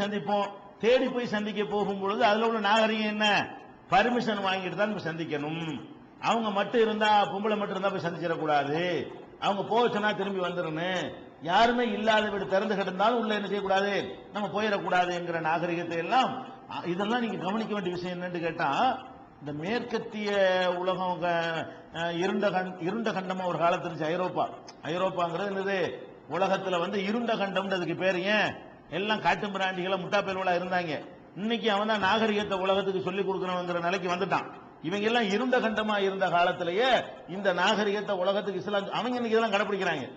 சந்திப்போம். தேடி போய் சந்திக்க போகும் பொழுது அதுல உள்ள நாகரிகம் என்ன? பர்மிஷன் வாங்கிட்டு தான் போய் சந்திக்கணும். அவங்க மட்டும் இருந்தா பொம்பளை மட்டும் இருந்தா போய் சந்திச்சிடக்கூடாது. அவங்க போச்சுன்னா திரும்பி வந்துடணும். யாருமே இல்லாத வீடு திறந்து கிடந்தாலும் உள்ள என்ன செய்யக்கூடாது? நம்ம போயிடக்கூடாது என்கிற நாகரிகத்தை எல்லாம் இதெல்லாம் நீங்க கவனிக்க வேண்டிய விஷயம் என்னன்னு கேட்டா இந்த மேற்கத்திய உலகம் க- இருண்ட கண் இருண்ட கண்டமா ஒரு காலத்துல இருந்துச்சு. ஐரோப்பா. ஐரோப்பாங்கிறது என்னது? உலகத்துல வந்து இருண்ட கண்டம்ன்றதுக்கு பேர் ஏன்? எல்லாம் காட்டு பிராண்டிகளை முட்டா பயல்களா இருந்தாங்க. இன்னைக்கு அவன் தான் நாகரிகத்தை உலகத்துக்கு சொல்லி கொடுக்கணுங்கிற நிலைக்கு வந்துட்டான். இவங்க எல்லாம் இருந்த கண்டமா இருந்த காலத்திலேயே இந்த நாகரிகத்தை உலகத்துக்கு இஸ்லாம் அவங்க இன்னைக்கு இதெல்லாம் கடைபிடிக்கிறாங்க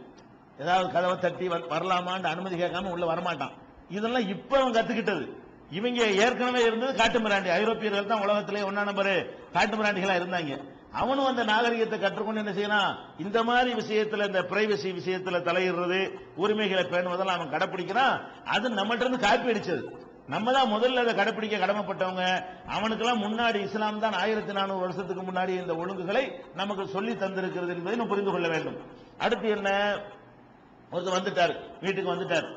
ஏதாவது கதவை தட்டி வ- வரலாமான்னு அனுமதி கேட்காம உள்ள வரமாட்டான். இதெல்லாம் இப்ப அவன் கத்துக்கிட்டது. இவங்க ஏற்கனவே இருந்தது காட்டு மிராண்டி ஐரோப்பியர்கள் தான் உலகத்திலே ஒன்னா நம்பர் காட்டு மிராண்டிகளா இருந்தாங்க. அவனும் அந்த நாகரிகத்தை கற்றுக்கொண்டு என்ன செய்யறான்? இந்த மாதிரி விஷயத்துல இந்த பிரைவசி விஷயத்துல தலையிடுறது உரிமைகளை பேணுவதெல்லாம் அவன் கடைப்பிடிக்கிறான். அது நம்மகிட்ட இருந்து காப்பி அடிச்சது. நம்ம தான் முதல்ல அதை கடைப்பிடிக்க கடமைப்பட்டவங்க. அவனுக்கெல்லாம் முன்னாடி இஸ்லாம் தான் ஆயிரத்தி நானூறு வருஷத்துக்கு முன்னாடி இந்த ஒழுங்குகளை நமக்கு சொல்லி தந்திருக்கிறது என்பதை நம்ம புரிந்து கொள்ள வேண்டும். அடுத்து என்ன? ஒருத்தர் வந்துட்டார். வீட்டுக்கு வந்துட்டார்.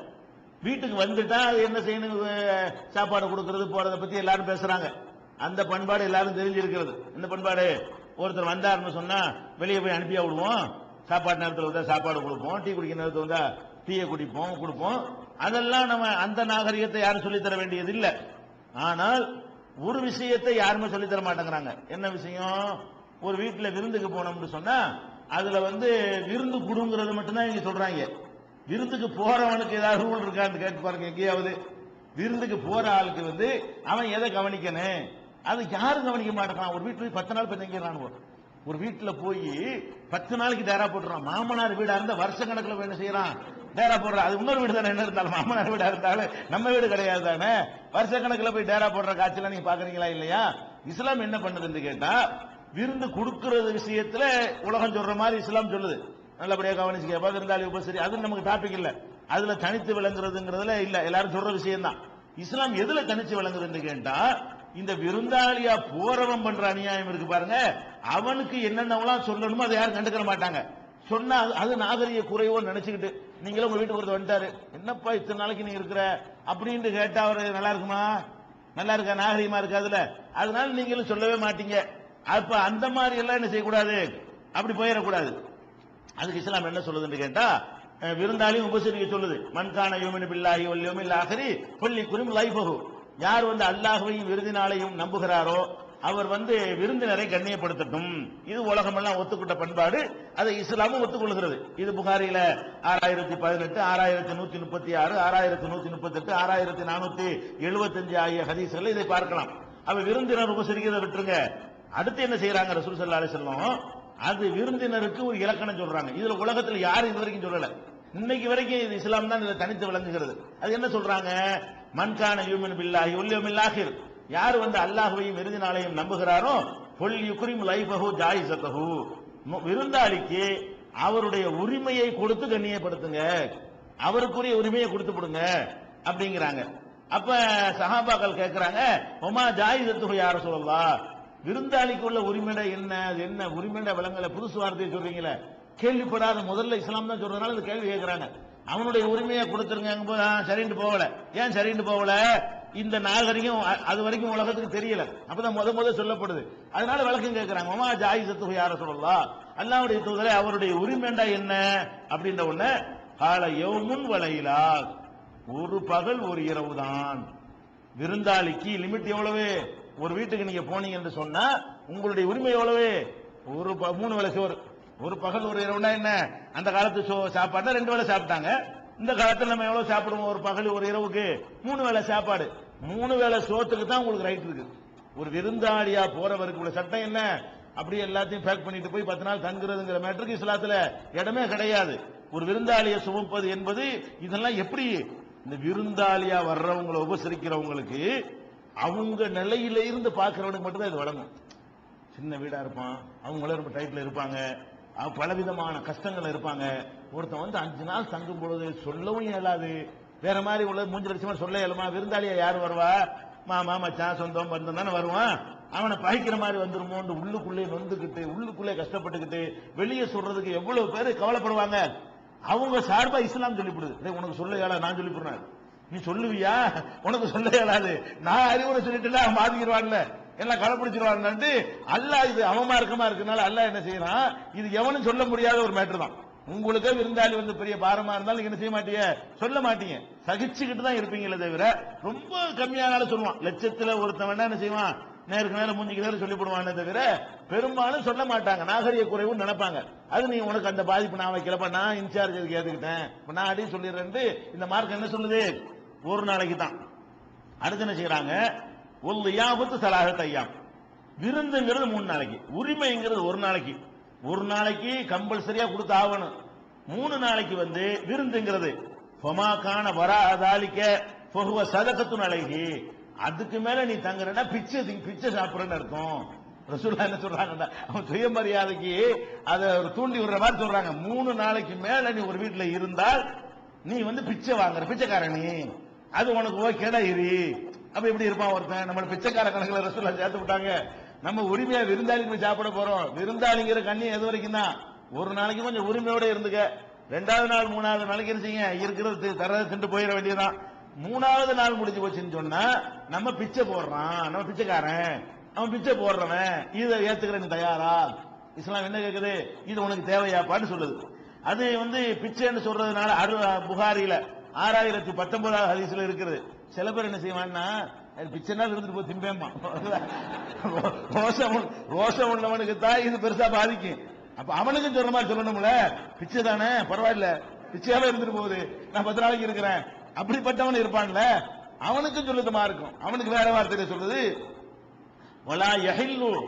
வீட்டுக்கு வந்துட்டா அது என்ன செய்யணும்? சாப்பாடு கொடுக்கறது போறதை பத்தி எல்லாரும் பேசுறாங்க. அந்த பண்பாடு எல்லாரும் தெரிஞ்சிருக்கிறது. இந்த பண்பாடு? ஒருத்தர் வந்தாருன்னு சொன்னா வெளியே போய் அனுப்பியா விடுவோம் சாப்பாடு நேரத்தில் வந்தா சாப்பாடு கொடுப்போம். டீ குடிக்கிற நேரத்தில் வந்தா டீயை குடிப்போம் கொடுப்போம். அதெல்லாம் நம்ம அந்த நாகரிகத்தை யாரும் சொல்லித் தர வேண்டியது இல்லை. ஆனால் ஒரு விஷயத்தை யாருமே சொல்லித் தர மாட்டேங்கிறாங்க. என்ன விஷயம்? ஒரு வீட்டில் விருந்துக்கு போனோம்னு சொன்னா அதுல வந்து விருந்து குடுங்கிறது மட்டும்தான் இங்க சொல்றாங்க. விருந்துக்கு போறவனுக்கு ஏதாவது ரூல் இருக்கான்னு கேட்டு பாருங்க எங்கேயாவது. விருந்துக்கு போற ஆளுக்கு வந்து அவன் எதை கவனிக்கணும்? அது யாரும் கவனிக்க மாட்டேறான் ஒரு வீட்டுல போய் பத்து நாள் போய் தங்கிறான் ஒரு வீட்டுல போய் பத்து நாளைக்கு டேரா போட்டுறான். மாமனார் வீடா இருந்தா வருஷ கணக்குல போய் என்ன செய்யறான். டேரா போடுறான் அது இன்னொரு வீடு தானே? என்ன இருந்தாலும் மாமனார் வீடா இருந்தாலும் நம்ம வீடு கிடையாது தானே? வருஷ கணக்குல போய் டேரா போடுற காட்சியெல்லாம் நீங்க பாக்குறீங்களா இல்லையா? இஸ்லாம் என்ன பண்ணுதுன்னு கேட்டா விருந்து கொடுக்கறது விஷயத்துல உலகம் சொல்ற மாதிரி இஸ்லாம் சொல்லுது. நல்லபடியா கவனிச்சுக்க. விருந்தாளி உபசரி அது நமக்கு டாபிக் இல்ல. அதுல தனித்து விளங்குறதுங்கிறதுல இல்ல. எல்லாரும் சொல்ற விஷயம் தான் இஸ்லாம் எதுல தனிச்சு விளங்குதுன்னு கேட்டா இந்த விருந்தாளியா போறவன் பண்ற அநியாயம் இருக்கு பாருங்க. அவனுக்கு என்னென்னலாம் சொல்லணுமோ அதை யாரும் கண்டுக்கிற மாட்டாங்க. சொன்னா அது- அது நாகரிக குறைவோன்னு நினைச்சுக்கிட்டு நீங்களும் உங்க வீட்டுக்கு ஒருத்தர் வந்துட்டாரு. என்னப்பா இத்தனை நாளைக்கு நீ இருக்கிற? அப்படின்னு கேட்டா அவரு நல்லா இருக்குமா? நல்லா இருக்கா? நாகரிகமா இருக்காதுல அதனால நீங்களும் சொல்லவே மாட்டீங்க. அப்ப அந்த மாதிரி எல்லாம் என்ன செய்யக்கூடாது? அப்படி போயிடக்கூடாது. அதுக்கு இஸ்லாம் என்ன சொல்லுதுன்னு கேட்டா விருந்தாளியும் உபசரிக்க சொல்லுது. மண்கான யோமின் பில்லாஹி வல் ஆகரி ஆஹிரி கொல்லி லைஃப் யார் வந்து அல்லாஹ்வையும் விருதினாலையும் நம்புகிறாரோ அவர் வந்து விருந்தினரை கண்ணியப்படுத்தட்டும். இது உலகமெல்லாம் ஒத்துக்கிட்ட பண்பாடு. அதை இஸ்லாமும் ஒத்துக்கொள்கிறது. இது புகாரியில ஆறாயிரத்தி பதினெட்டு ஆறாயிரத்தி நூத்தி முப்பத்தி ஆறு ஆறாயிரத்தி நூத்தி முப்பத்தி எட்டு ஆறாயிரத்தி நானூத்தி எழுபத்தஞ்சு ஆகிய ஹதீஸ்கள் இதை பார்க்கலாம். அவ விருந்தினர் உபசரிக்கிறத விட்டுருங்க. அடுத்து என்ன செய்யறாங்க ரசூல் ஸல்லல்லாஹு அலைஹி அது விருந்தினருக்கு ஒரு இலக்கணம் சொல்றாங்க. இதுல உலகத்துல யாரும் இது வரைக்கும் சொல்லல. இன்னைக்கு வரைக்கும் இது இஸ்லாம் தான் இதை தனித்து விளங்குகிறது. அது என்ன சொல்றாங்க? மண்கான யூமின் பில்லாஹி உல்யமில் யார் வந்து அல்லாஹுவையும் இறுதி நாளையும் நம்புகிறாரோ பொல் யுக்ரிம் லைஃபஹு ஜாயிசத்தஹு விருந்தாளிக்கு அவருடைய உரிமையை கொடுத்து கண்ணியப்படுத்துங்க. அவருக்குரிய உரிமையை கொடுத்து கொடுங்க அப்படிங்கிறாங்க. அப்ப சஹாபாக்கள் கேட்கிறாங்க ஒமா ஜாயிசத்துஹு யார சொல்லலாம் விருந்தாளிக்கு உள்ள உரிமைட என்ன அது என்ன உரிமைட விலங்கல புதுசு வார்த்தையை சொல்றீங்களே. கேள்விப்படாத முதல்ல இஸ்லாம் தான் சொல்றதுனால இந்த கேள்வி கேட்கிறாங்க அவனுடைய உரிமையை கொடுத்துருங்க. போது சரின்ட்டு போகல. ஏன் சரின்ட்டு போகல? இந்த நாகரிகம் அ- அது வரைக்கும் உலகத்துக்கு தெரியல. அப்பதான் முத முத சொல்லப்படுது. அதனால விளக்கம் கேட்கிறாங்க மாமா ஜாய் சத்து யார சொல்லலாம் அல்லாவுடைய தூதரை அவருடைய உரிமைண்டா என்ன? அப்படின்ற உடனே கால யோமுன் வலையிலா ஒரு பகல் ஒரு இரவு தான். விருந்தாளிக்கு லிமிட் எவ்வளவு? ஒரு வீட்டுக்கு நீங்க போனீங்க என்று சொன்னா உங்களுடைய உரிமை எவ்வளவு? ஒரு ப- மூணு வேளை சோறு. ஒரு பகல் ஒரு இரவுனா என்ன? அந்த காலத்து சோ சாப்பாடு ரெண்டு வேளை சாப்பிட்டாங்க. இந்த காலத்துல நம்ம எவ்வளவு சாப்பிடுவோம்? ஒரு பகல் ஒரு இரவுக்கு மூணு வேளை சாப்பாடு. மூணு வேளை சோத்துக்கு தான் உங்களுக்கு ரைட் இருக்கு. ஒரு விருந்தாளியா போறவருக்கு உள்ள சட்டம் என்ன? அப்படியே எல்லாத்தையும் பேக் பண்ணிட்டு போய் பத்து நாள் தங்குறதுங்கிற மேட்ருக்கு இஸ்லாத்துல இடமே கிடையாது. ஒரு விருந்தாளியை சுமப்பது என்பது இதெல்லாம் எப்படி? இந்த விருந்தாளியா வர்றவங்களை உபசரிக்கிறவங்களுக்கு அவங்க நிலையில இருந்து பார்க்கறவனுக்கு மட்டும்தான் இது வழங்கும். சின்ன வீடா இருப்பான். அவங்களும் ரொம்ப டைட்ல இருப்பாங்க. பலவிதமான கஷ்டங்கள் இருப்பாங்க. ஒருத்தன் வந்து அஞ்சு நாள் தங்கும் பொழுது சொல்லவும் இயலாது. வேற மாதிரி உள்ள மூஞ்சு லட்சமா சொல்ல இயலுமா? விருந்தாளியா யார் வருவா? மாமா மச்சான் சொந்தம் பந்தம் தானே வருவான். அவனை பகைக்கிற மாதிரி வந்துருமோன்னு உள்ளுக்குள்ளே நொந்துக்கிட்டு உள்ளுக்குள்ளே கஷ்டப்பட்டுக்கிட்டு வெளியே சொல்றதுக்கு எவ்வளவு பேர் கவலைப்படுவாங்க? அவங்க சார்பா இஸ்லாம் சொல்லிவிடுது. உனக்கு சொல்ல இயலா நான் சொல்லிவிடுறேன். நீ சொல்லுவியா? உனக்கு சொல்ல இயலாது. நான் அறிவுரை சொல்லிட்டு அவன் பாதிக்கிறவான்ல எல்லாம் கடைப்பிடிச்சிருவான்னு அல்லாஹ் இது அவமார்க்கமா இருக்கனால அல்லாஹ் என்ன செய்யறான்? இது எவனும் சொல்ல முடியாத ஒரு மேட்டர் தான். உங்களுக்கே விருந்தாளி வந்து பெரிய பாரமா இருந்தாலும் என்ன செய்ய மாட்டீங்க? சொல்ல மாட்டீங்க. சகிச்சுக்கிட்டு தான் இருப்பீங்களே தவிர ரொம்ப கம்மியானாலும் சொல்லுவான். லட்சத்துல ஒருத்தவன் என்ன செய்வான்? நேருக்கு நேரம் மூஞ்சிக்கு நேரம் சொல்லி போடுவானே தவிர பெரும்பாலும் சொல்ல மாட்டாங்க. நாகரிக குறைவுன்னு நினைப்பாங்க. அது நீ உனக்கு அந்த பாதிப்பு நான் வைக்கலப்ப நான் இன்சார்ஜ் அதுக்கு ஏத்துக்கிட்டேன்? நான் அடி சொல்லிடுறேன் இந்த மார்க் என்ன சொல்லுது? ஒரு நாளைக்கு தான் அடுத்து என்ன செய்யறாங்க? ஒரு யாபத்து சலாகத் ஐயாம். விருந்துங்கிறது மூணு நாளைக்கு. உரிமைங்கிறது ஒரு நாளைக்கு. ஒரு நாளைக்கு கம்பல்சரியா கொடுத்து ஆகணும் மூணு நாளைக்கு வந்து விருந்துங்கிறது. ஃபமாக்கான வரா அதாலிக்க பொகுவ சதக்கத்துன் அழகி அதுக்கு மேல நீ தங்குறனா பிச்சை திங்க- பிச்சை சாப்பிட்றேன்னு அர்த்தம். ரசூல்லா என்ன சொல்றாங்கடா அவன் சுயமரியாதைக்கு அதை ஒரு தூண்டி விடுற மாதிரி சொல்றாங்க. மூணு நாளைக்கு மேல நீ ஒரு வீட்டில் இருந்தால் நீ வந்து பிச்சை வாங்குற. பிச்சைக்காரன். நீ அது உனக்கு ஓகேடா இரு. அப்ப எப்படி இருப்பான் ஒருத்தன்? நம்ம பிச்சைக்கார கணக்குல ரசூல்லா சேர்த்து விட்டாங்க. நம்ம உரிமையா விருந்தாளிக்கு போய் சாப்பிட போறோம். விருந்தாளிங்கிற கண்ணி எது வரைக்கும் தான் ஒரு நாளைக்கு கொஞ்சம் உரிமையோட இருந்துக்க. ரெண்டாவது நாள் மூணாவது நாளைக்கு என்ன இருக்கிறது தி- தரதை திண்டு போயிட வேண்டியதுதான். மூணாவது நாள் முடிஞ்சு போச்சுன்னு சொன்னா நம்ம பிச்சை போடுறான். நம்ம பிச்சைக்காரன். அவன் பிச்சை போடுறவன். இதை ஏத்துக்கிற தயாரா? இஸ்லாம் என்ன கேக்குது? இது உனக்கு தேவையாப்பான்னு சொல்லுது. அது வந்து பிச்சைன்னு சொல்றதுனால அரு புகாரியில ஆறாயிரத்தி பத்தொன்பதாவது ஹதீஸ்ல இருக்குது. சில பேர் என்ன செய்வான்னா அது நாள் இருந்துட்டு போய் திம்பேம்மா. ரோஷம் ரோஷம் உள்ளவனுக்கு தான் இது பெருசா பாதிக்கும். அப்ப அவனுக்கும் சொல்ற மாதிரி சொல்லணும்ல. பிச்சை தானே பரவாயில்ல. பிச்சையாவே இருந்துட்டு போகுது. நான் பத்து நாளைக்கு இருக்கிறேன். அப்படிப்பட்டவன் இருப்பான்ல. அவனுக்கும் சொல்லுதமா இருக்கும். அவனுக்கு வேற வார்த்தையில சொல்றது வலா யஹில்லு.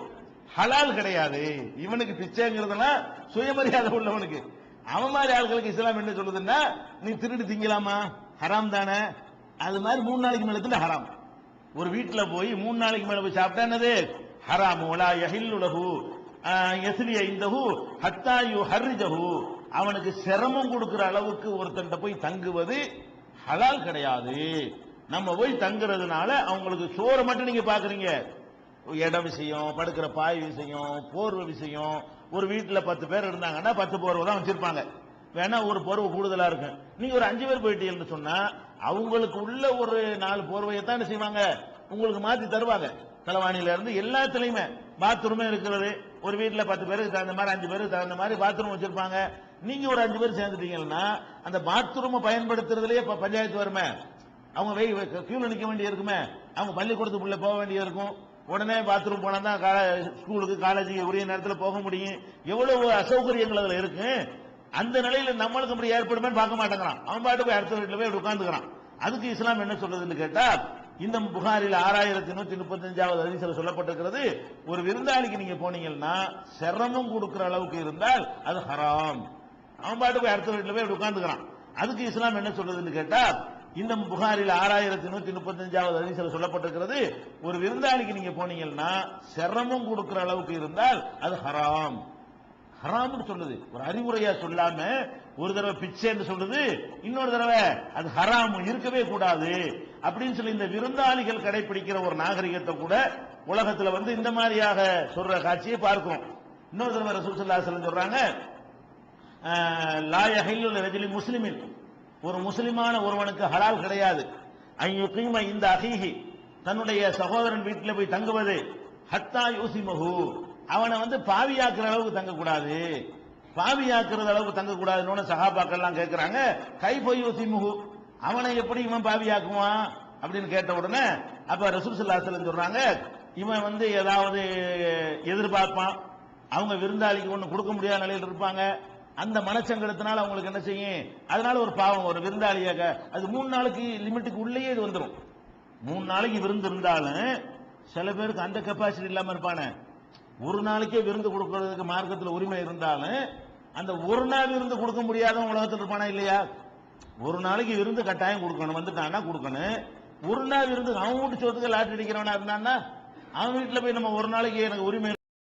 ஹலால் கிடையாது. இவனுக்கு பிச்சைங்கிறதெல்லாம் சுயமரியாதை உள்ளவனுக்கு. அவன் மாதிரி ஆட்களுக்கு இஸ்லாம் என்ன சொல்லுதுன்னா நீ திருடி திங்கலாமா? ஹராம் தானே? அது மாதிரி மூணு நாளைக்கு மேல ஹராம். ஒரு வீட்டுல போய் மூணு நாளைக்கு மேல போய் சாப்பிட்டா என்னது? ஹராம். உலா எஹில் உலகு எசிலி இந்தஹு ஹத்தாயு அவனுக்கு சிரமம் கொடுக்கிற அளவுக்கு ஒருத்தன்ட்ட போய் தங்குவது ஹலால் கிடையாது. நம்ம போய் தங்குறதுனால அவங்களுக்கு சோறு மட்டும் நீங்க பாக்குறீங்க. இடம் விஷயம் படுக்கிற பாய் விஷயம் போர்வை விஷயம். ஒரு வீட்டுல பத்து பேர் இருந்தாங்கன்னா பத்து போர்வை தான் வச்சிருப்பாங்க. வேணா ஒரு போர்வை கூடுதலா இருக்கும் நீங்க ஒரு அஞ்சு பேர் போயிட்டீங்கன்னு சொன்னா அவங்களுக்கு உள்ள ஒரு நாலு போர்வையை தான் செய்வாங்க? உங்களுக்கு மாத்தி தருவாங்க. தலைவாணியில இருந்து எல்லாத்துலயுமே பாத்ரூமே இருக்கிறது. ஒரு வீட்டுல பத்து பேருக்கு தகுந்த மாதிரி அஞ்சு பேருக்கு தகுந்த மாதிரி பாத்ரூம் வச்சிருப்பாங்க. நீங்க ஒரு அஞ்சு பேர் சேர்ந்துட்டீங்கன்னா அந்த பாத்ரூமை பயன்படுத்துறதுலயே பஞ்சாயத்து வருமே. அவங்க வெய் கியூல நிக்க வேண்டிய இருக்குமே. அவங்க பள்ளிக்கூடத்துக்குள்ள போக வேண்டிய இருக்கும். உடனே பாத்ரூம் போனா தான் ஸ்கூலுக்கு காலேஜுக்கு உரிய நேரத்தில் போக முடியும். எவ்வளவு அசௌகரியங்கள் அதில் இருக்கு? அந்த நிலையில நம்மளுக்கு இப்படி ஏற்படுமே பார்க்க மாட்டேங்கிறான். அவன் பாட்டு போய் அடுத்த வீட்டில் போய் உட்காந்துக்கிறான் அதுக்கு இஸ்லாம் என்ன சொல்றதுன்னு கேட்டா இந்த புகாரில் ஆறாயிரத்தி நூத்தி முப்பத்தஞ்சாவது அதிசல சொல்லப்பட்டிருக்கிறது ஒரு விருந்தாளிக்கு நீங்க போனீங்கன்னா சிரமம் கொடுக்கிற அளவுக்கு இருந்தால் அது ஹராம். அவன் பாட்டு போய் அடுத்த வீட்டில் போய் உட்காந்துக்கிறான் அதுக்கு இஸ்லாம் என்ன சொல்றதுன்னு கேட்டா இந்த புகாரில் ஆறாயிரத்தி நூத்தி முப்பத்தஞ்சாவது அதிசல சொல்லப்பட்டிருக்கிறது ஒரு விருந்தாளிக்கு நீங்க போனீங்கன்னா சிரமம் கொடுக்கிற அளவுக்கு இருந்தால் அது ஹராம். ஹராம்னு சொல்லுது. ஒரு அறிவுரையா சொல்லாம ஒரு தடவை பிச்சைன்னு சொல்லுது இன்னொரு தடவை அது ஹராம் இருக்கவே கூடாது அப்படின்னு சொல்லி இந்த விருந்தாளிகள் கடைபிடிக்கிற ஒரு நாகரிகத்தை கூட உலகத்துல வந்து இந்த மாதிரியாக சொல்ற காட்சியை பார்க்கிறோம். இன்னொரு தடவை ரசூல் சல்லா சொல்றாங்க ஆஹ், லா யஹில்லு ரஜுலி ஒரு முஸ்லிமான ஒருவனுக்கு ஹலால் கிடையாது. ஐயுகீம இந்த அகிஹி தன்னுடைய சகோதரன் வீட்டில் போய் தங்குவது ஹத்தா யூசிமஹு அவனை வந்து பாவியாக்குற அளவுக்கு தங்கக்கூடாது. பாவியாக்குறது அளவுக்கு தங்கக்கூடாதுன்னு சகாபாக்கள்லாம் கேட்கிறாங்க கை போய் யூசிமுஹு அவனை எப்படி இவன் பாவியாக்குவான் அப்படின்னு கேட்ட உடனே அப்ப ரசூல் ஸல்லல்லாஹு சொல்றாங்க இவன் வந்து ஏதாவது எதிர்பார்ப்பான். அவங்க விருந்தாளிக்கு ஒண்ணு கொடுக்க முடியாத நிலையில் இருப்பாங்க. அந்த மனச்சங்கடத்தினால அவங்களுக்கு என்ன செய்யும்? அதனால ஒரு பாவம் ஒரு விருந்தாளியாக அது மூணு நாளைக்கு லிமிட்டுக்கு உள்ளேயே இது வந்துடும் மூணு நாளைக்கு விருந்து இருந்தாலும் சில பேருக்கு அந்த கெப்பாசிட்டி இல்லாம இருப்பானே. ஒரு நாளைக்கே விருந்து கொடுக்கறதுக்கு மார்க்கத்தில் உரிமை இருந்தாலும் அந்த ஒரு நாள் விருந்து கொடுக்க முடியாதவன் உலகத்தில் இருப்பானா இல்லையா? ஒரு நாளைக்கு விருந்து கட்டாயம் கொடுக்கணும் வந்துட்டான்னா கொடுக்கணும். ஒரு நாள் விருந்து அவன் வீட்டு சொத்துக்கு லாட்டரி அடிக்கிறவனா இருந்தான்னா அவன் வீட்டுல போய் நம்ம ஒரு நாளைக்கு எனக்கு உரிமை